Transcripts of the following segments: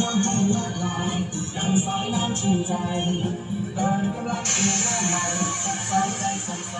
น้ำให้ละลายดังสายน้ำชื่นใจเตินกำลังเปลี่ยนหน้าใหม่สายใจสดใส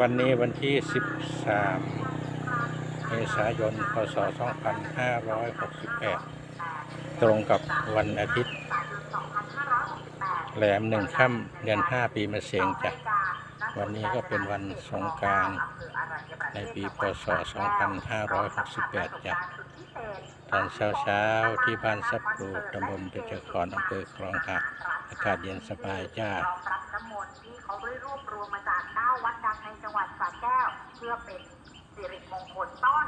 วันนี้วันที่ 13 เมษายน พศ 2568 ตรงกับวันอาทิตย์ แหลมหนึ่งค่ำเดือน 5 ปีมะเสงจ้ะ วันนี้ก็เป็นวันสงการในปีพศ 2568จ้ะตอนเช้าๆ ที่บ้านซับปลูตำบลเบญจขอนอำเภอคลองหัก อากาศเย็นสบายจ้าด้รวบรวมมาจากา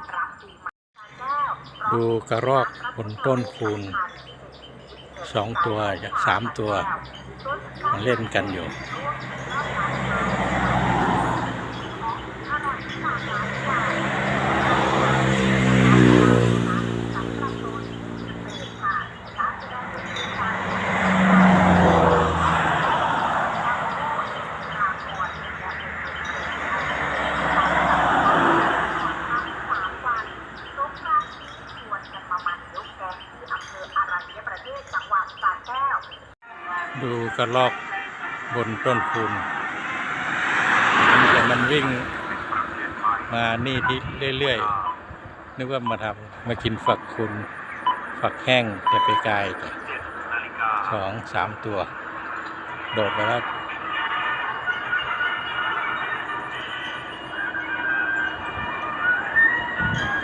รรบปีใหม่สระแก้วดูกระรอกบนต้นคูณสองตัวสามตัว เล่นกันอยู่ ดู กระรอกบนต้นคูณแต่มันวิ่งมานี่ที่เรื่อยๆ นึกว่ามาทำมากินฝักคุณฝักแห้งแต่ไปไกลจ้ะสองสามตัว โดดไปแล้ว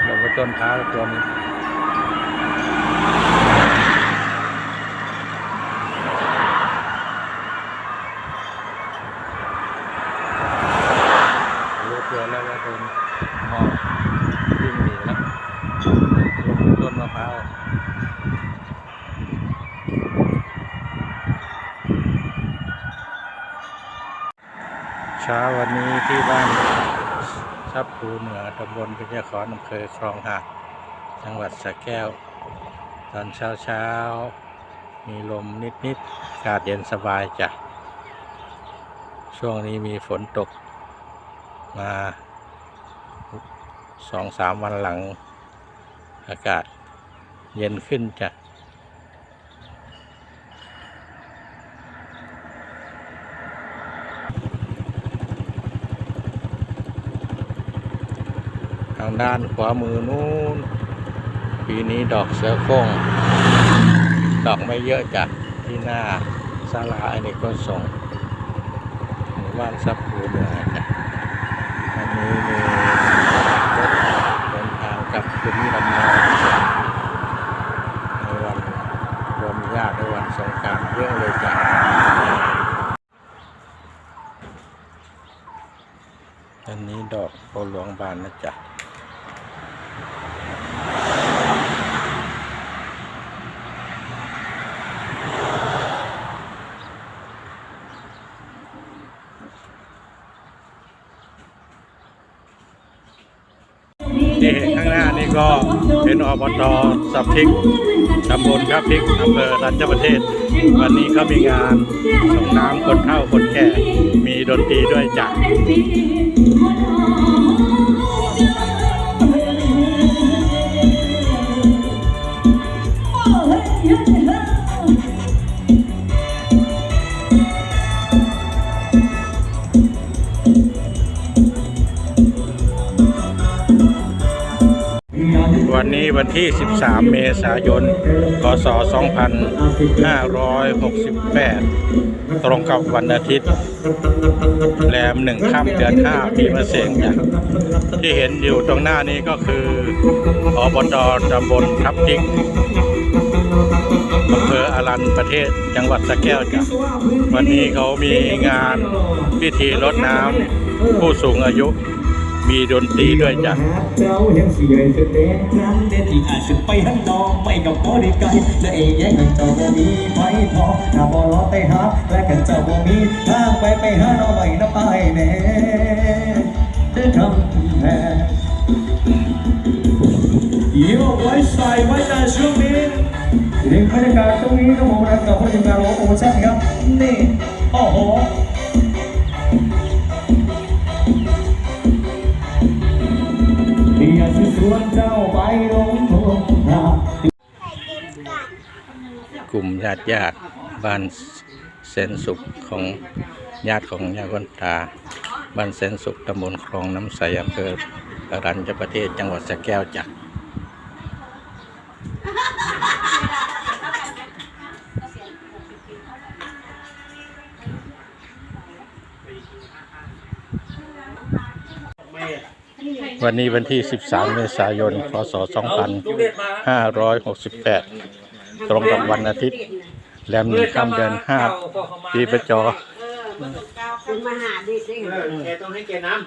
ลงไปต้นเท้าตัวหนึง รู้ตัวแล้วว่าโดนหอบวิ่งหนีแล้วลงต้นมะพร้าวเช้าวันนี้ที่บ้าน ทรัพย์ภูเหนือตำบลพิจขอนอำเภอคลองหักจังหวัดสระแก้ว ตอนเช้าเช้ามีลมนิดๆอากาศเย็นสบายจ้ะ ช่วงนี้มีฝนตกมาสองสามวันหลัง อากาศเย็นขึ้นจ้ะางด้านขวามือนู้น ปีนี้ดอกเสือโคร่งดอกไม่เยอะจ้ะที่หน้าศาลาอเนกประสงหมู่บ้านซับภูเหนือจ้ะอันนี้มีรถเดินทางกับภูมิลำเนาในวันรวมญาติในวันสงกรารเยอะเลยจ้ะอันนี้ดอกโพหลวงบานนะจ๊ะ นี่ข้างหน้านี่ก็เป็นอบตสับพริกตำบลครับพริกอำเภอรัชประเทศ วันนี้เขามีงานส่งน้ำคนเฒ่าคนแก่ มีดนตรีด้วยจ้ะ วันที่ 13 เมษายน พศ 2568 ตรงกับวันอาทิตย์ แรมหนึ่งค่ำเดือนห้าปีมะเสงจ้ะที่เห็นอยู่ตรงหน้านี้ก็คืออบตตำบลทับทิกอำเภออารันประเทศจังหวัดสะแก้วจ้ะวันนี้เขามีงานพิธีรดน้ำผู้สูงอายุ มีดนตรีด้วยจ้ะเจ้ายังเสียจะเด็กนั้นเด็ดที่อาจจะไปหันนองไม่กับพอได้ไกลและเองยังให้เจ้าบ่มีไฟทอถ้าบ่รอไปหาและกันเจ้าบ่มีทางไปไปหาน้องใหม่น้ำอายแน่เดินทำแพ้โยกไว้ใส่ไว้ในช่วงนี้ถึงบรรยากาศตรงนี้ต้องมองรักกับผู้จัดการโอ้ชัดครับนี่โอ้โห วนเจ้าไปลงทงนากลุ่มญาติญาติบ้านเซนสุขของญาติของยาคนตา บ้านเซนสุขตำบลคลองน้ำใสอำเภออรัญญประเทศจังหวัดสระแก้วจ้ะ วันนี้วันที่ 13 เมษายน พศ 2568 ตรงกับวันอาทิตย์ แรมหนึ่งค่ำเดือนห้าปีประจอคุณมาหาดิสิแกต้องให้แกน้ำ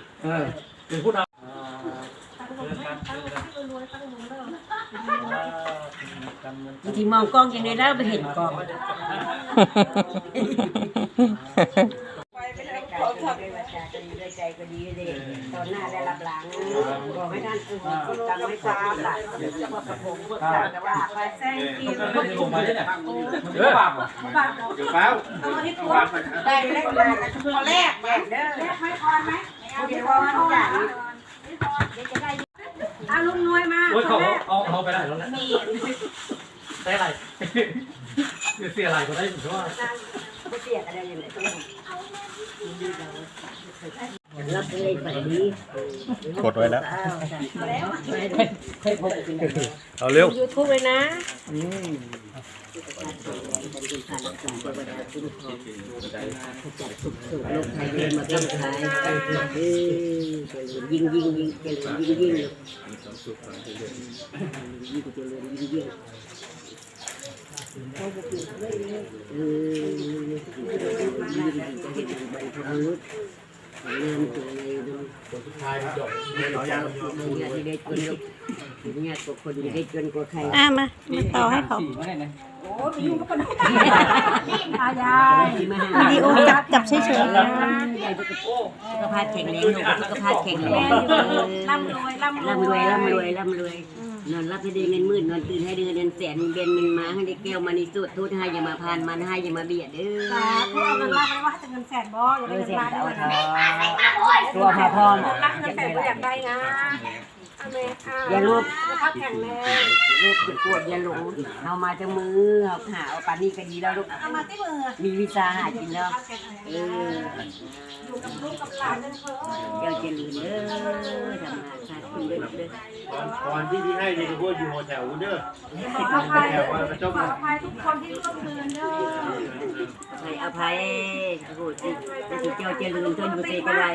บางทีมองกล้องยังไงได้ไปเห็นกล้องใจก็ดีเลยตอนหน้าได้รับหลัง บอกให้ท่านคือจำไม่ทราบหลักจะมาประพงพวกเราจะว่าไปแซงกินลงมาได้เนี่ยเดี๋ยวปาเดี๋ยวเปล่าได้แรกมาพอแรกแรกเด้อแรกไม่พอไหมเดี๋ยวพอจ้ะอาลุงน้อยมาโอ้ยเขาเอาเอาไปได้แล้วแหละได้อะไรเสียอะไรก็ได้ผมว่าเสียอะไรอย่างเงี้ย รับเลยไปนี้กดไว้แล้วเคยพบกันเอาเร็วยูทูบเลยนะลูกไทยเดินมาเล่นขายยิงยิงยิงเจริญยิงยิงยิงเจริญยิงยิงเออ ใบพลุเริ่มตัวอะไรดูเนี่ยที่ได้จนเนี่ยกว่าคนที่ได้จนกว่าใครอะมามาต่อให้เขาอายายวิดีโอจับจับเฉยๆนะสุขภาพแข็งแรงลูสุขภาพแข็งแรงร่ำรวยร่ำรวยร่ำรวยร่ำรวย นอนรับให้ด้เงินมื่นนอนตื่นให้ด้เงินแสนเบนมันมาให้ได้แก้วมานิสุดทุดให้อย่ามาพานมันให้อย่ามาเบียดเด้อสาธุเอาเงินล้านไปว่าจะเงินแสนบ่อย่าได้เงินเสียล้านเอาเลยตัวพาพอมรักเงินแสนก็อยากได้นะเอาเลยเอาอย่าลูกสุขภาแข็งแรงลูกเป็นปวดอย่าหลงเอามาจากมือเอาหาเอาปานนี้ก็ดีแล้วลูกเอามาที่มือมีวิชาหากินแล้วเอออยู่กับลูกกับหลานนั่นเถอะเจ้าเจริญเด้อทำงานชาติคุณเด้อเด้อตอนที่ที่ให้นี่ก็พูดอยู่หัวแถวเด้อขออภัยขออภัยทุกคนที่ร่วมมือเด้อให้อภัยโอ้โหสิแต่สิเจ้าเจริญเท่าอยู่เสกอะไร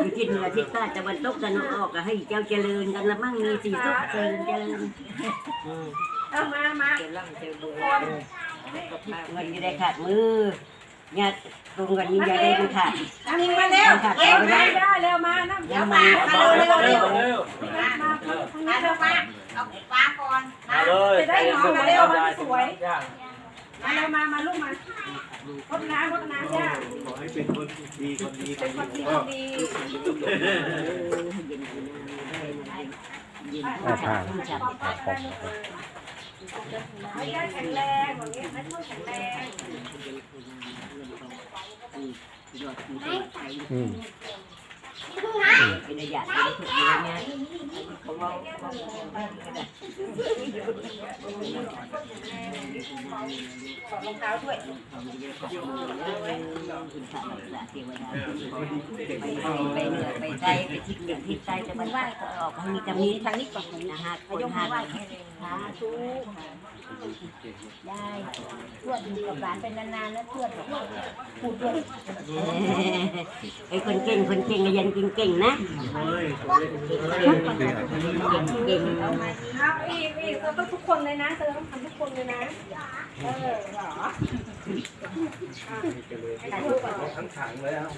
อยู่ทิศเหนือทิศใต้ตะวันตกตะวันออกก็ให้เจ้าเจริญกันละมั่งมีสีสุขเจริญเจริญเอามามาเจริญเจริญเงินจะได้ขาดมือ เนี่ยตรงกันยิ่งใหญ่ได้มันขาดอันนี้มาเร็วเร็วได้ได้เร็วมาน้ำเดี๋ยวมาเร็วเร็วเร็วเร็วมามาทางนี้เร็วมาเอาปลาก่อนมาเลยจะได้หอมมาเร็วมันสวยย่างมาเร็วมามาลูกมารดน้ำรดน้ำย่าขอให้เป็นคนดีคนดีคเป็นนคนดีดีก็คนดีเย็นเอาผ่านจับให้ย่าแข็งแรงอย่างเงี้ยให้ลูกแข็งแรง อืมยะเป็นทุกอย่างเงี้ยของ ไปเหนือไปใต้ไปทิศเหนือทิศใต้จะมันว่าก็ออกทางนี้จะมีทางนี้ก่อนนะฮะคนหาสาธุได้ทวดอยู่กับหลานเป็นนานๆแล้วทวดบอกพูดด้วยไอ้คนเก่งคนเก่งยันเก่งๆนะเก่งครับอีกอีกเราต้องทุกคนเลยนะเธอต้องทำทุกคนเลยนะ เออเหรอทั้งถังเลยอะ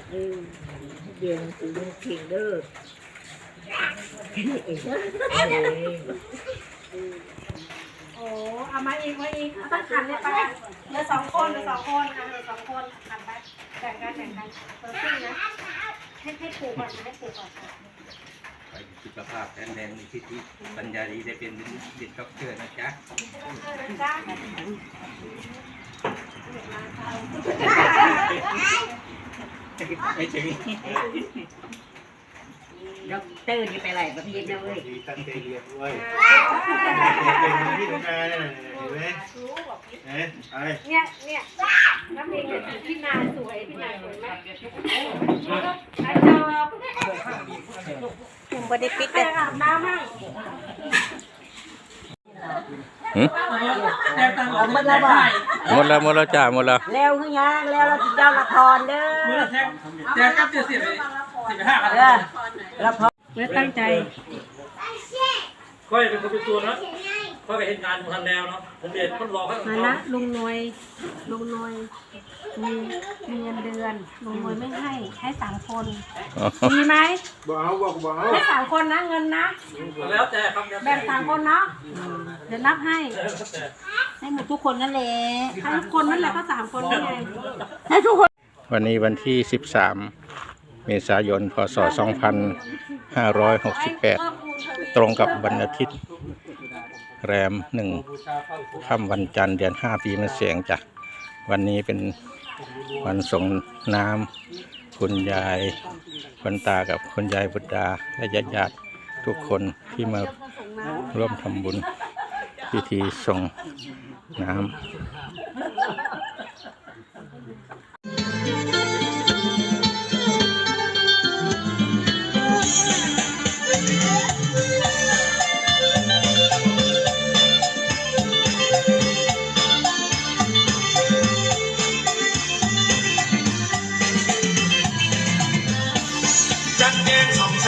เรียนกูต้องเก่งเด้อโอ้เอามาอีกมาอีกเอาต้องขันเลยไปเหลือสองคนเหลือสองคนอะเหลือสองคนขันไปแบ่งกันแบ่งกันเพิ่มขึ้นนะ ให้ให้ผูก่อนนะให้ปูก่อนไปสุขภาพแข็งแรงมีสิทธิปัญญาดีได้เป็นเด็กด็อกเตอร์นะจ๊ะจ้าไม่ถึง ด็อกเตอร์นี่ไปไหนประเทศนะเว้ยดีตั้งใจเรียนด้วยเป็นที่ทำงานเนี่ยเห็นไหมรู้บอกพี่เอ๊ะอะไรเนี่ยเนี่ยน้ำเพลงเนี่ยพี่นาสวยพี่นาสวยไหมไอ้จอบยังบ่ได้ปิดไปเลยอาบน้ำมั่ง เอาหมดแล้วบ่หมดแล้วหมดแล้วจ้าหมดแล้วแล้วคือยังแล้วเราจะเจ้าละครเด้อแจ๊กับเจ็ดสิบสิบห้ากันเออละครไม่ตั้งใจก้อยเป็นคนเป็นตัวนะ ก้อยไปเห็นงานทำแนวเนาะผมเรียนทดลองให้มานะลุงนวยลุงนวยมีมีเงินเดือนลุงนวยไม่ให้ให้สามคนมีไหมบอกเอาบอกบอกเอาให้สามคนนะเงินนะแล้วแต่ครับแล้วแบ่งสามคนเนาะเดี๋ยวนับให้แต่ให้หมดทุกคนนั่นแหละให้ทุกคนนั่นแหละก็สามคนนี่ไงให้ทุกคนวันนี้วันที่13เมษายน พศ 2568 ตรงกับวันอาทิตย์ แรมหนึ่งค่ำวันจันทร์เดือนห้าปีมันเสียงจ้ะวันนี้เป็นวันส่งน้ำคุณยายคุณตากับคุณยายบุตรดาและญาติญาติทุกคนที่มาร่วมทำบุญพิธีส่งน้ำ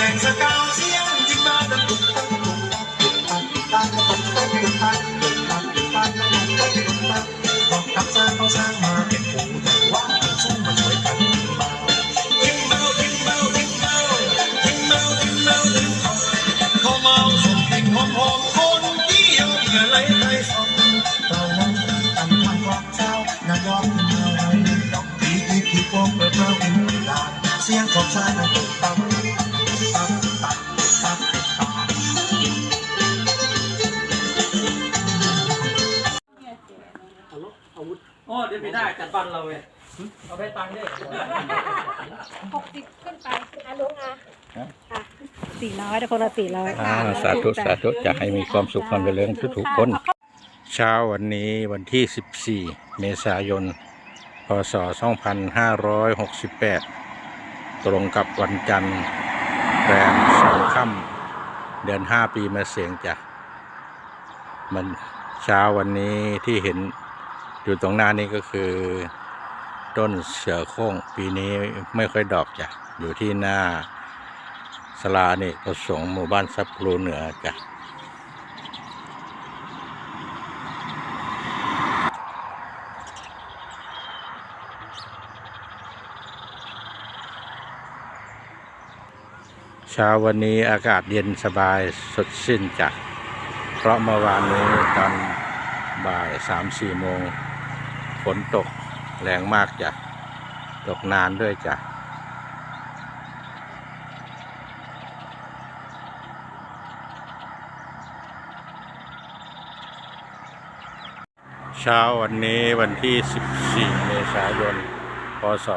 It's a ดี๋ยวไม่ได้จัดบันเราเว้ยเอาไปตังค์ดิหกสิบขึ้นไปอะลุงอะอะสี่ร้อยแต่คนละสี่ร้อยอ่าสาธุสาธุจะให้มีความสุขความเจริญทุกๆคน เช้าวันนี้วันที่ 14 เมษายน พศ 2568 ตรงกับวันจันทร์แรมสองค่ำเดือน 5 ปีมาเสียงจ้ะมันเช้าวันนี้ที่เห็น อยู่ตรงหน้านี้ก็คือต้นเสือโคร่งปีนี้ไม่ค่อยดอกจ้ะ อยู่ที่หน้าสลานี่ประสงค์หมู่บ้านซับพลูเหนือจ้ะเช้าวันนี้อากาศเย็นสบายสดชื่นจ้ะ เพราะเมื่อวานนี้ตอนบ่ายสามสี่โมง ฝนตกแรงมากจ้ะ ตกนานด้วยจ้ะ เช้าวันนี้วันที่ 14 เมษายน พศ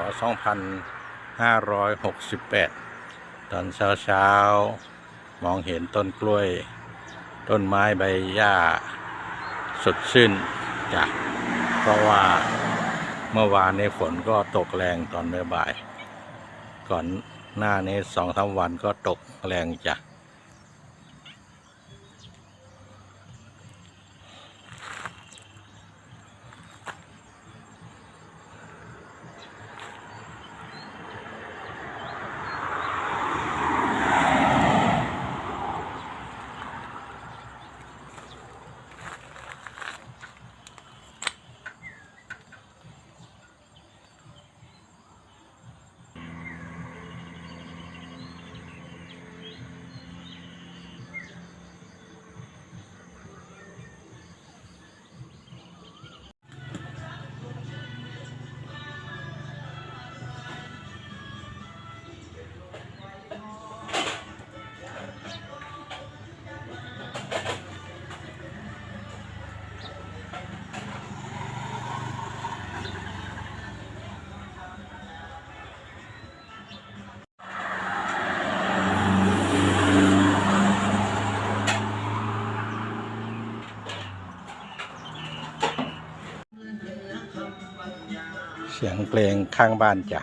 2568 ตอนเช้าเช้ามองเห็นต้นกล้วย ต้นไม้ใบหญ้า สดชื่นจ้ะ ราะว่าเมื่อวานในฝนก็ตกแรงตอนบ่าย ก่อนหน้านี้สองสามวันก็ตกแรงจ้ะ เสียงเพลงข้างบ้านจ้ะ